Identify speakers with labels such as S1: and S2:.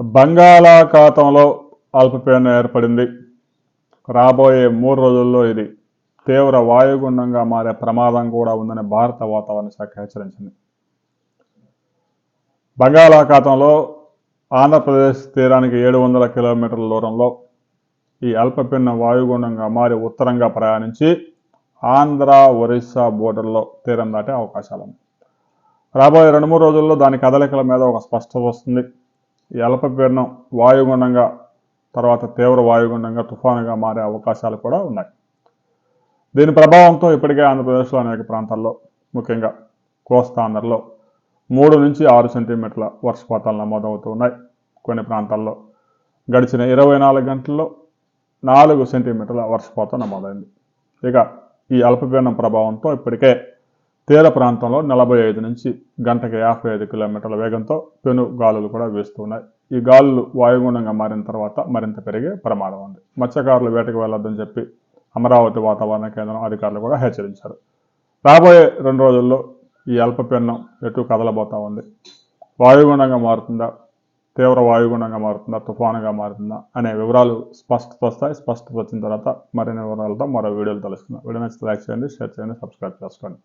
S1: బంగాళాఖాతంలో అల్పపీడనం ఏర్పడింది. రాబోయే మూడు రోజుల్లో ఇది తీవ్ర వాయుగుండంగా మారే ప్రమాదం కూడా ఉందని భారత వాతావరణ శాఖ హెచ్చరించింది. బంగాళాఖాతంలో ఆంధ్రప్రదేశ్ తీరానికి ఏడు వందల కిలోమీటర్ల దూరంలో ఈ అల్పపీడనం వాయుగుండంగా మారి ఉత్తరంగా ప్రయాణించి ఆంధ్ర ఒరిస్సా బోర్డర్లో తీరం దాటే అవకాశాలు ఉన్నాయి రాబోయే రెండు మూడు రోజుల్లో దాని కదలికల మీద ఒక స్పష్టత వస్తుంది. ఈ అల్పపీడనం వాయుగుండంగా తర్వాత తీవ్ర వాయుగుండంగా తుఫానుగా మారే అవకాశాలు కూడా ఉన్నాయి. దీని ప్రభావంతో ఇప్పటికే ఆంధ్రప్రదేశ్లో అనేక ప్రాంతాల్లో ముఖ్యంగా కోస్తాంధ్రలో మూడు నుంచి ఆరు సెంటీమీటర్ల వర్షపాతాలు నమోదవుతూ ఉన్నాయి. కొన్ని ప్రాంతాల్లో గడిచిన ఇరవై నాలుగు గంటల్లో నాలుగు సెంటీమీటర్ల వర్షపాతం నమోదైంది. ఇక ఈ అల్పపీడనం ప్రభావంతో ఇప్పటికే తీర ప్రాంతంలో నలభై ఐదు నుంచి గంటకి యాభై ఐదు కిలోమీటర్ల వేగంతో పెను గాలులు కూడా వీస్తున్నాయి ఈ గాలులు వాయుగుణంగా మారిన తర్వాత మరింత పెరిగే ప్రమాదం ఉంది. మత్స్యకారులు వేటకు వెళ్ళొద్దని చెప్పి అమరావతి వాతావరణ కేంద్రం అధికారులు కూడా హెచ్చరించారు. రాబోయే రెండు రోజుల్లో ఈ అల్పపీడనం ఎటు కదలబోతా ఉంది? వాయుగుణంగా మారుతుందా? తీవ్ర వాయుగుణంగా మారుతుందా? తుఫానుగా మారుతుందా? అనే వివరాలు స్పష్టత వస్తాయి. స్పష్టత వచ్చిన తర్వాత మరిన్ని వివరాలతో మరో వీడియోలు తెలుస్తున్నాం వీడియో నచ్చితే లైక్ చేయండి షేర్ చేయండి సబ్స్క్రైబ్ చేసుకోండి.